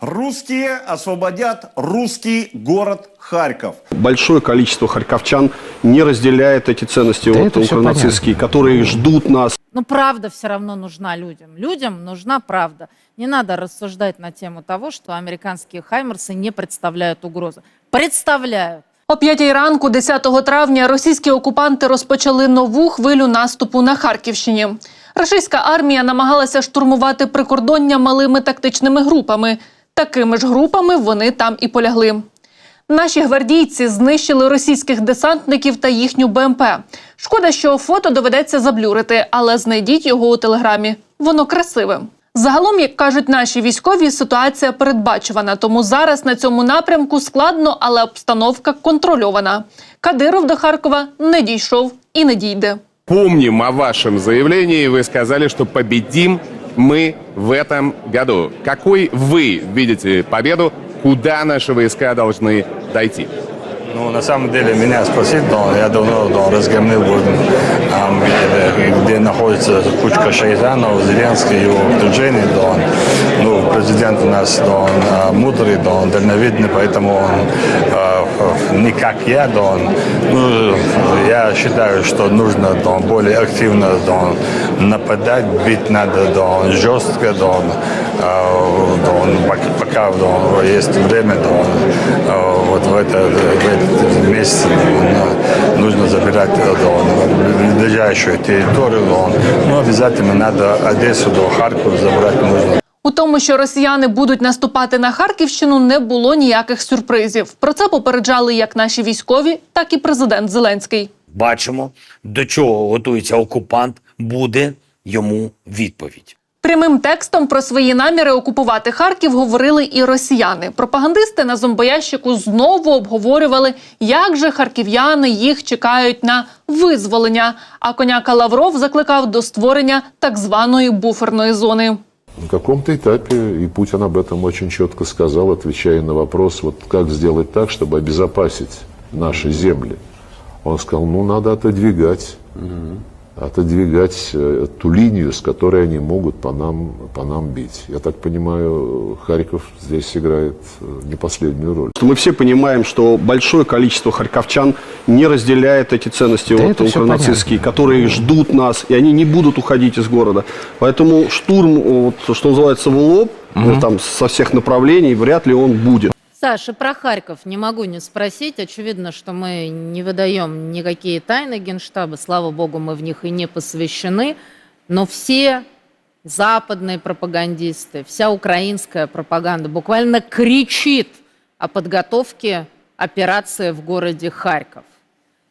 Русские освободят русский город Харьков. Большое количество харьковчан не разделяет эти ценности Да вот, это всё укронацистские, которые ждут нас. Но правда все равно нужна людям. Людям нужна правда. Не надо рассуждать на тему того, что американские хаймерсы не представляют угрозы. Представляют. О п'ятій ранку, 10 травня, російські окупанти розпочали нову хвилю наступу на Харківщині. Російська армія намагалася штурмувати прикордоння малими тактичними групами. Такими ж групами вони там і полягли. Наші гвардійці знищили російських десантників та їхню БМП. Шкода, що фото доведеться заблюрити, але знайдіть його у телеграмі. Воно красиве. Загалом, як кажуть наші військові, ситуація передбачувана, тому зараз на цьому напрямку складно, але обстановка контрольована. Кадиров до Харкова не дійшов і не дійде. Помним о вашем заявлении. Вы сказали, что победим мы в этом году. Какой вы видите победу? Куда наши войска должны дойти? Ну, на самом деле, меня спросить, да, я давно да, разгромил будем, там, где, где находится кучка шайтанов, Зеленский, его окружение, да, ну, президент у нас, да, он а, мудрый, да, он дальновидный, поэтому он а, не как я, да, он, ну, я считаю, что нужно, да, более активно, да, нападать, бить надо, да, жестко, да, он, а, да, он пока, да, есть время, а, вот в это, в этот месяц ну, нужно забирать да, ближайшую территорию. Ну, обязательно надо Одессу до Харькова забрать нужно. У тому, що росіяни будуть наступати на Харківщину, не було ніяких сюрпризів. Про це попереджали як наші військові, так і президент Зеленський. Бачимо, до чого готується окупант, буде йому відповідь. Прямим текстом про свої наміри окупувати Харків говорили і росіяни. Пропагандисти на зомбоящику знову обговорювали, як же харків'яни їх чекають на визволення. А коняка Лавров закликав до створення так званої буферної зони. На каком-то этапе, и Путин об этом очень четко сказал, отвечая на вопрос, вот как сделать так, чтобы обезопасить наши земли. Он сказал, ну, надо отодвигать, Отодвигать э, ту линию, с которой они могут по нам, по нам бить. Я так понимаю, Харьков здесь играет э, не последнюю роль. Мы все понимаем, что большое количество харьковчан не разделяет эти ценности Да вот, укронацистские, которые ждут нас, и они не будут уходить из города. Поэтому штурм, вот, что называется, в лоб, э, там, со всех направлений, вряд ли он будет. Саша, про Харьков не могу не спросить. Очевидно, что мы не выдаем никакие тайны Генштаба. Слава богу, мы в них и не посвящены. Но все западные пропагандисты, вся украинская пропаганда буквально кричит о подготовке операции в городе Харьков.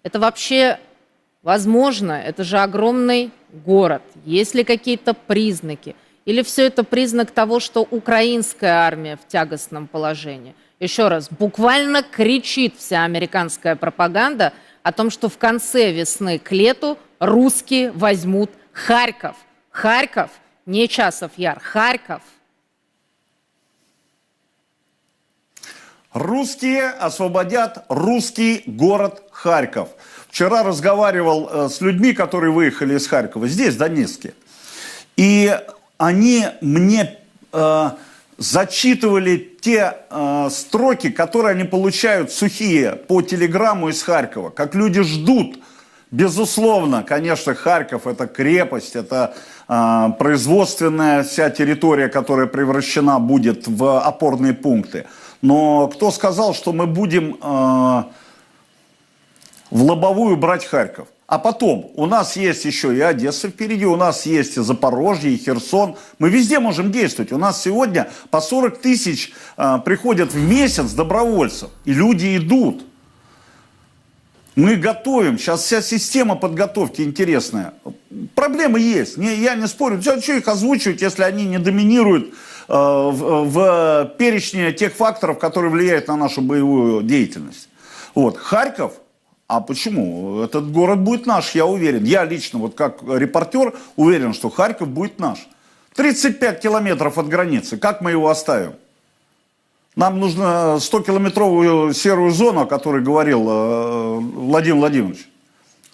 Это вообще возможно? Это же огромный город. Есть ли какие-то признаки? Или все это признак того, что украинская армия в тягостном положении? Еще раз, буквально кричит вся американская пропаганда о том, что в конце весны к лету русские возьмут Харьков. Харьков, не Часов Яр, Харьков. Русские освободят русский город Харьков. Вчера разговаривал э, с людьми, которые выехали из Харькова, здесь, в Донецке. И они мне э, зачитывали те э, строки, которые они получают сухие по телеграмму из Харькова. Как люди ждут. Безусловно, конечно, Харьков это крепость, это э, производственная вся территория, которая превращена будет в опорные пункты. Но кто сказал, что мы будем э, в лобовую брать Харьков? А потом, у нас есть еще и Одесса впереди, у нас есть и Запорожье, и Херсон. Мы везде можем действовать. У нас сегодня по 40 тысяч э, приходят в месяц добровольцев. И люди идут. Мы готовим. Сейчас вся система подготовки интересная. Проблемы есть. Не, я не спорю. Что, их озвучивать, если они не доминируют э, в, в перечне тех факторов, которые влияют на нашу боевую деятельность? Вот. Харьков а почему? Этот город будет наш, я уверен. Я лично, вот как репортер, уверен, что Харьков будет наш. 35 километров от границы. Как мы его оставим? Нам нужно 100-километровую серую зону, о которой говорил э, Владимир Владимирович.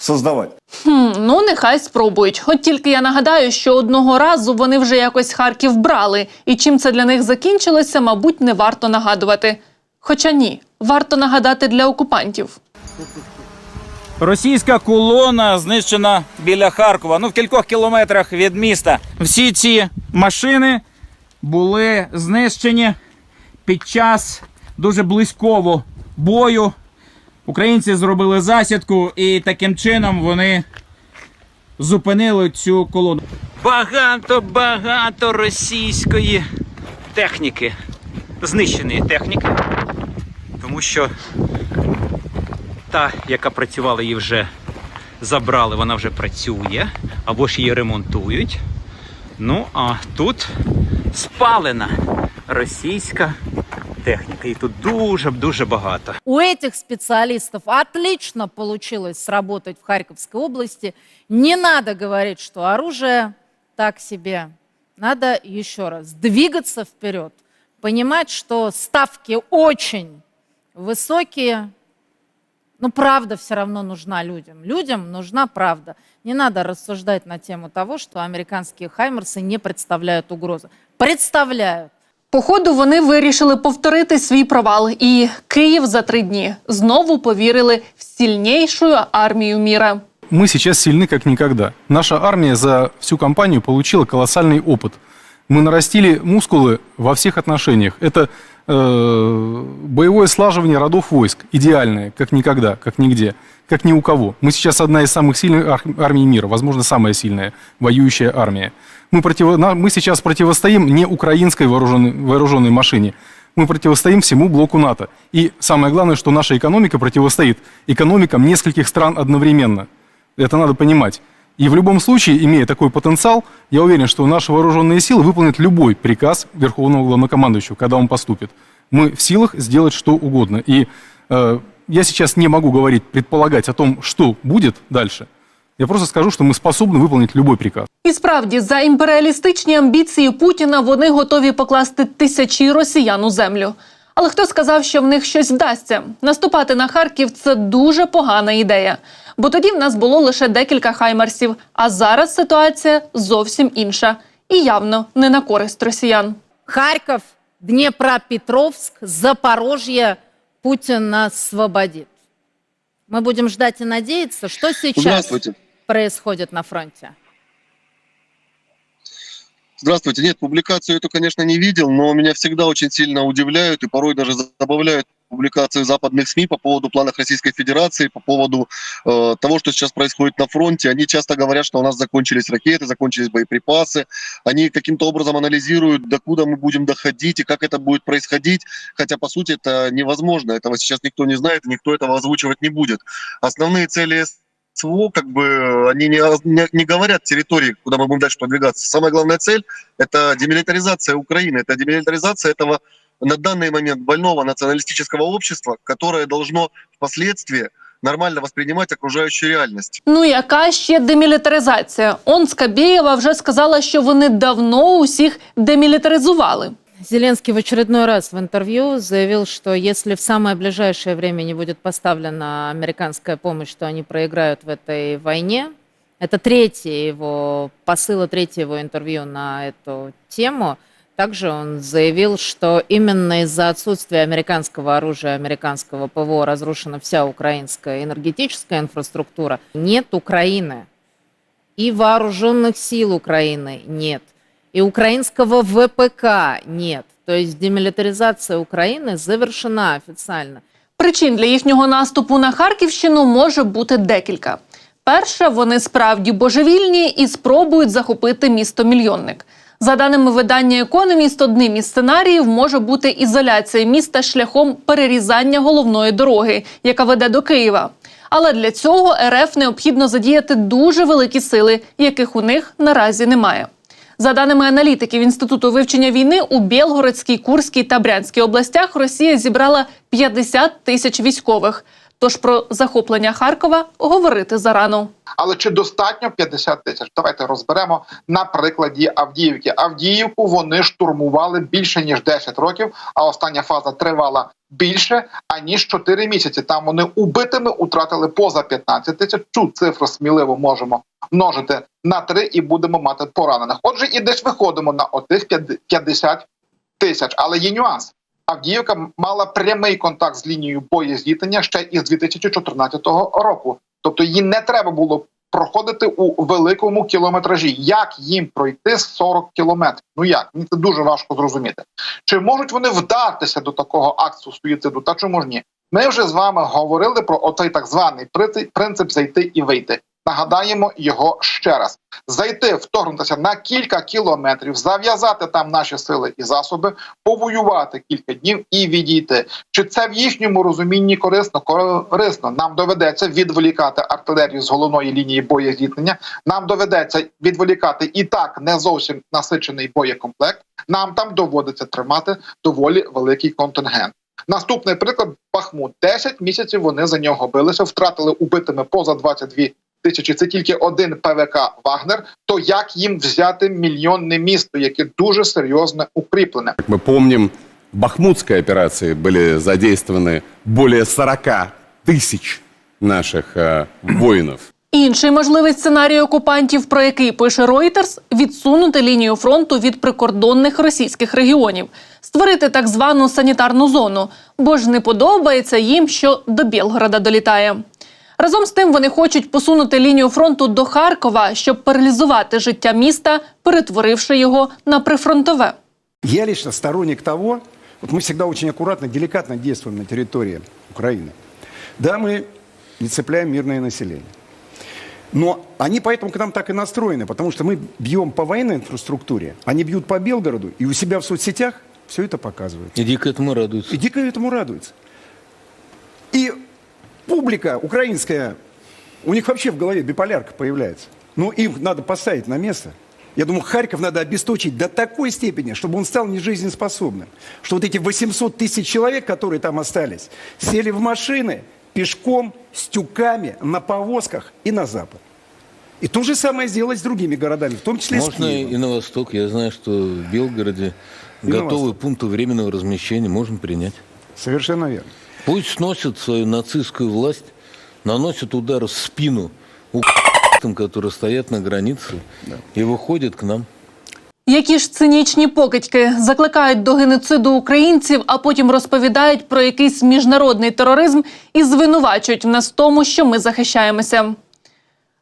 создавать. Хм, ну нехай спробують. От тільки я нагадаю, що одного разу вони вже якось Харків брали, і чим це для них закінчилося, мабуть, не варто нагадувати. Хоча ні, варто нагадати для окупантів. Російська колона знищена біля Харкова, ну в кількох кілометрах від міста. Всі ці машини були знищені під час дуже близького бою. Українці зробили засідку і таким чином вони зупинили цю колону. Багато багато російської техніки, знищеної техніки, тому що та, яка працювала, її вже забрали, вона вже працює, або ж її ремонтують. Ну, а тут спалена російська техніка. І тут дуже-дуже багато. У этих специалистов отлично получилось сработать в Харьковской области. Не надо говорить, что оружие так себе. Надо еще раз двигаться вперед, понимать, что ставки очень высокие, но правда все равно нужна людям. Людям нужна правда. Не надо рассуждать на тему того, что американские хаймерсы не представляют угрозы. Представляют. Походу, вони вирішили повторити свій провал, і Київ за три дні знову повірили в сильнішу армію міра. Мы сейчас сильны как никогда. Наша армия за всю кампанию получила колоссальный опыт. Мы нарастили мускулы во всех отношениях. Это э, боевое слаживание родов войск идеальное, как никогда, как нигде, как ни у кого. Мы сейчас одна из самых сильных ар- армий мира, возможно, самая сильная воюющая армия. Мы, на- мы сейчас противостоим не украинской вооруженной, вооруженной машине, мы противостоим всему блоку НАТО. И самое главное, что наша экономика противостоит экономикам нескольких стран одновременно. Это надо понимать. И в любом случае, имея такой потенциал, я уверен, что наши вооруженные силы выполнят любой приказ Верховного Главнокомандующего, когда он поступит. Мы в силах сделать что угодно. И э, я сейчас не могу говорить, предполагать о том, что будет дальше. Я просто скажу, что мы способны выполнить любой приказ. І справді, за імперіалістичні амбіції Путіна вони готові покласти тисячі росіян у землю. Але хто сказав, що в них щось вдасться? Наступати на Харків це дуже погана ідея. Бо тоді в нас було лише декілька хаймарсів, а зараз ситуація зовсім інша і явно не на користь росіян. Харьков, Днепропетровск, Запорожье Путин нас освободит. Мы будем ждать и надеяться, что сейчас Здравствуйте. происходит на фронте. Здравствуйте. Нет, публикацию эту, конечно, не видел, но меня всегда очень сильно удивляют и порой даже забавляют публикации западных СМИ по поводу планов Российской Федерации, по поводу э, того, что сейчас происходит на фронте. Они часто говорят, что у нас закончились ракеты, закончились боеприпасы. Они каким-то образом анализируют, докуда мы будем доходить и как это будет происходить. Хотя, по сути, это невозможно. Этого сейчас никто не знает, никто этого озвучивать не будет. Основные цели СВО, как бы, они не, не, не говорят территории, куда мы будем дальше продвигаться. Самая главная цель – это демилитаризация Украины, это демилитаризация этого на данный момент больного националистического общества, которое должно впоследствии нормально воспринимать окружающую реальность. Ну яка ще демілітаризація? Он Скабєєва вже сказала, що вони давно усіх демілітаризували. Зеленский в очередной раз в интервью заявил, что если в самое ближайшее время не будет поставлена американская помощь, то они проиграют в этой войне. Это третье его посыл, и третье его интервью на эту тему. Также он заявил, что именно из-за отсутствия американского оружия, американского ПВО разрушена вся украинская энергетическая инфраструктура. Нет Украины. И вооруженных сил Украины нет. И украинского ВПК нет. То есть демилитаризация Украины завершена официально. Причин для їхнього наступу на Харківщину може бути декілька. Перше, вони справді божевільні і спробують захопити місто мільйонник. За даними видання Економіст, одним із сценаріїв може бути ізоляція міста шляхом перерізання головної дороги, яка веде до Києва. Але для цього РФ необхідно задіяти дуже великі сили, яких у них наразі немає. За даними аналітиків Інституту вивчення війни, у Білгородській, Курській та Брянській областях Росія зібрала 50 тисяч військових. Тож про захоплення Харкова говорити зарано. Але чи достатньо 50 тисяч? Давайте розберемо на прикладі Авдіївки. Авдіївку вони штурмували більше ніж 10 років, а остання фаза тривала більше аніж 4 місяці. Там вони убитими утратили поза 15 тисяч. Цю цифру сміливо можемо множити на 3 і будемо мати поранених. Отже, і десь виходимо на отих 50 тисяч. Але є нюанс. Авдіївка мала прямий контакт з лінією боєзіткнення ще із 2014 року. Тобто їй не треба було проходити у великому кілометражі. Як їм пройти 40 кілометрів? Ну як мені це дуже важко зрозуміти. Чи можуть вони вдатися до такого акту суїциду? Та чому ж ні? Ми вже з вами говорили про оцей так званий принцип зайти і вийти. Нагадаємо його ще раз: зайти, вторгнутися на кілька кілометрів, зав'язати там наші сили і засоби, повоювати кілька днів і відійти. Чи це в їхньому розумінні корисно? Корисно. Нам доведеться відволікати артилерію з головної лінії боєзіткнення. Нам доведеться відволікати і так не зовсім насичений боєкомплект. Нам там доводиться тримати доволі великий контингент. Наступний приклад Бахмут. 10 місяців вони за нього билися, втратили убитими поза 22 тисячі. Це тільки один ПВК Вагнер. То як їм взяти мільйонне місто, яке дуже серйозно укріплене? Как мы помним, в Бахмутской операции были задействованы более 40 тысяч наших э, воинов. Інший можливий сценарій окупантів, про який пише Reuters – відсунути лінію фронту від прикордонних російських регіонів, створити так звану санітарну зону, бо ж не подобається їм, що до Білгорода долітає. Разом з тим вони хочуть посунути лінію фронту до Харкова, щоб паралізувати життя міста, перетворивши його на прифронтове. Я лично сторонник того, вот мы всегда очень аккуратно, деликатно действуем на территории Украины. Да, мы не цепляем мирное население. Но они поэтому к нам так и настроены, потому что мы бьем по военной инфраструктуре, они бьют по Белгороду, и у себя в соцсетях все это показывают. И дико этому радуются. И дико этому радуются. И публика украинская, у них вообще в голове биполярка появляется. Ну, им надо поставить на место. Я думаю, Харьков надо обесточить до такой степени, чтобы он стал нежизнеспособным. Что вот эти 800 тысяч человек, которые там остались, сели в машины пешком, с тюками, на повозках и на запад. И то же самое сделать с другими городами, в том числе с Можно Киевом. и на восток. Я знаю, что в Белгороде И восток. пункты временного размещения можем принять. Совершенно верно. Пусть сносят свою нацистскую власть, наносят удар в спину у которые стоят на границе и выходят к нам. Які ж цинічні покидьки закликають до геноциду українців, а потім розповідають про якийсь міжнародний тероризм і звинувачують в нас в тому, що ми захищаємося.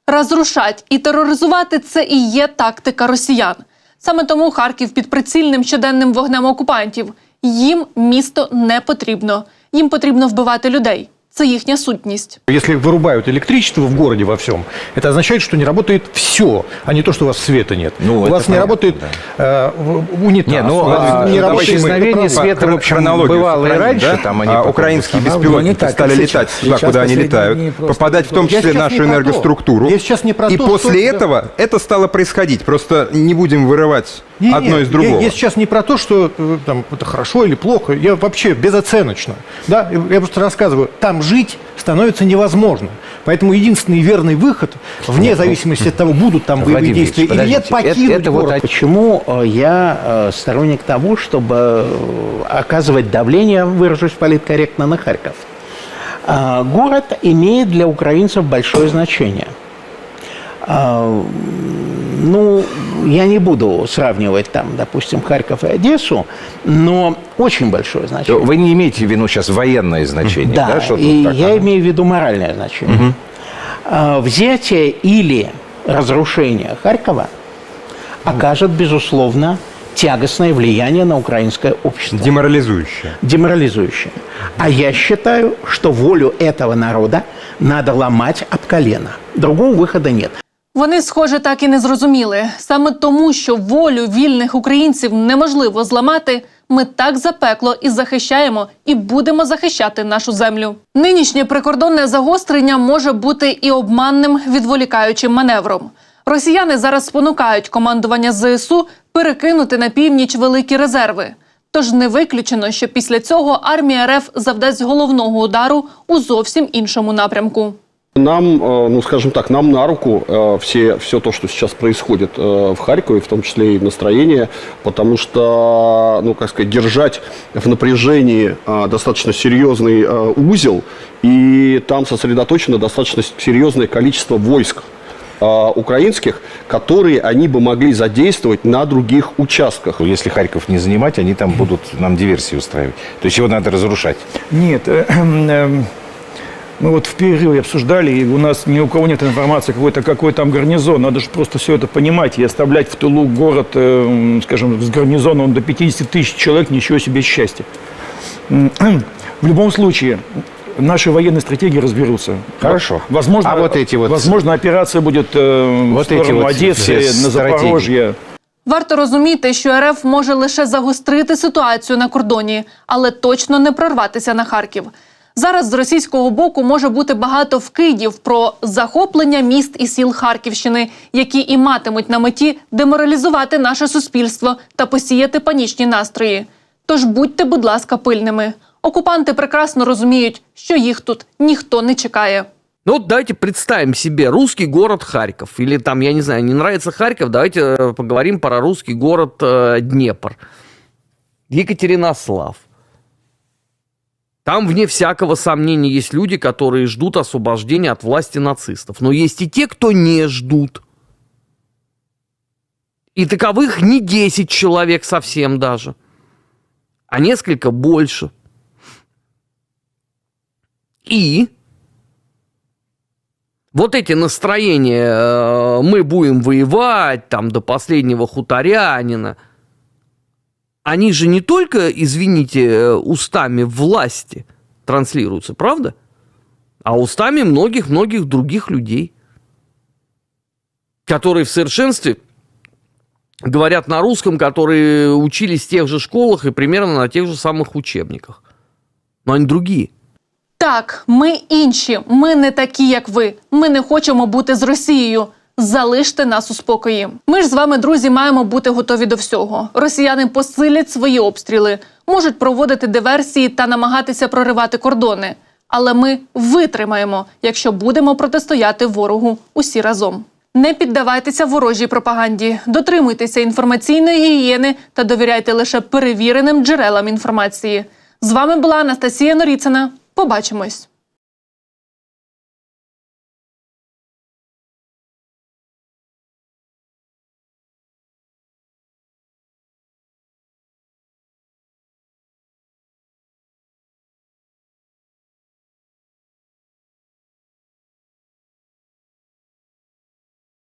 Розрушать і тероризувати це і є тактика росіян. Саме тому Харків під прицільним щоденним вогнем окупантів. Їм місто не потрібно. Їм потрібно вбивати людей. Це їхня сутність. Если вырубают электричество в городе во всем, это означает, что не работает все, а не то, что у вас света нет. Ну, у это вас не понятно, работает э, в- унитаз. Не, ну, у вас а, не давайте работает исчезновение света, в общем, бывало и раньше, там они а потом украинские восстанавливали. беспилотники Не так, стали как летать сейчас. туда, Сейчас куда они последние летают, дни просто- попадать в том Я числе сейчас нашу не про то. энергоструктуру. Я сейчас не про И то, после что- этого это стало происходить. Просто не будем вырывать не, одно не, из другого. Я, я сейчас не про то, что э, там, это хорошо или плохо. Я вообще безоценочно. Да? Я просто рассказываю, там жить становится невозможно. Поэтому единственный верный выход, вне зависимости от того, будут там боевые действия Ильич, или нет, покинуть это, это вот город. почему э, я э, сторонник того, чтобы оказывать давление, выражусь политкорректно, на Харьков. Город имеет для украинцев большое значение. Ну, я не буду сравнивать там, допустим, Харьков и Одессу, но очень большое значение. Вы не имеете в виду сейчас военное значение, Да, да? и так, я ага. имею в виду моральное значение. А, Взятие или разрушение Харькова окажет, безусловно, тягостное влияние на украинское общество. Деморализующее. Деморализующее. А я считаю, что волю этого народа надо ломать об колено. Другого выхода нет. Вони, схоже, так і не зрозуміли. Саме тому, що волю вільних українців неможливо зламати. Ми так запекло і захищаємо, і будемо захищати нашу землю. Нинішнє прикордонне загострення може бути і обманним відволікаючим маневром. Росіяни зараз спонукають командування ЗСУ перекинути на північ великі резерви. Тож не виключено, що після цього армія РФ завдасть головного удару у зовсім іншому напрямку. Нам, э, ну скажем так, нам на руку э, все, все то, что сейчас происходит э, в Харькове, в том числе и настроение, потому что, ну как сказать, держать в напряжении достаточно серьезный узел, и там сосредоточено достаточно серьезное количество войск украинских, которые они бы могли задействовать на других участках. Если Харьков не занимать, они там будут нам диверсии устраивать. То есть его надо разрушать. Нет, э, э, мы вот в перерыве обсуждали, и у нас ни у кого нет информации, какой-то какой там гарнизон. Надо же просто все это понимать и оставлять в тылу город, э, скажем, с гарнизоном до 50 тысяч человек, ничего себе счастья. М, В любом случае, наши военные стратегии разберутся. Хорошо. Возможно, А вот эти вот- возможно операция будет э, Вот в сторону эти вот Одессы, все на стратегии. Запорожье. Варто розуміти, що РФ може лише загострити ситуацію на кордоні, але точно не прорватися на Харків. Зараз з російського боку може бути багато вкидів про захоплення міст і сіл Харківщини, які і матимуть на меті деморалізувати наше суспільство та посіяти панічні настрої. Тож будьте, будь ласка, пильними. Окупанти прекрасно розуміють, що їх тут ніхто не чекає. Ну давайте представим себе русский город Харьков. Или там, я не знаю, не нравится Харьков, давайте э, поговорим про русский город э, Днепр. Екатеринослав. Там, вне всякого сомнения, есть люди, которые ждут освобождения от власти нацистов. Но есть и те, кто не ждут. И таковых не 10 человек совсем даже, а несколько больше. И вот эти настроения, э, мы будем воевать там до последнего хуторянина, они же не только, извините, э, устами власти транслируются, правда? А устами многих-многих других людей, которые в совершенстве говорят на русском, которые учились в тех же школах и примерно на тех же самых учебниках. Но они другие. Так, ми інші, ми не такі, як ви. Ми не хочемо бути з Росією. Залиште нас у спокої. Ми ж з вами, друзі, маємо бути готові до всього. Росіяни посилять свої обстріли, можуть проводити диверсії та намагатися проривати кордони. Але ми витримаємо, якщо будемо протистояти ворогу усі разом. Не піддавайтеся ворожій пропаганді, дотримуйтеся інформаційної гігієни та довіряйте лише перевіреним джерелам інформації. З вами була Анастасія Норіцина. Побачимось.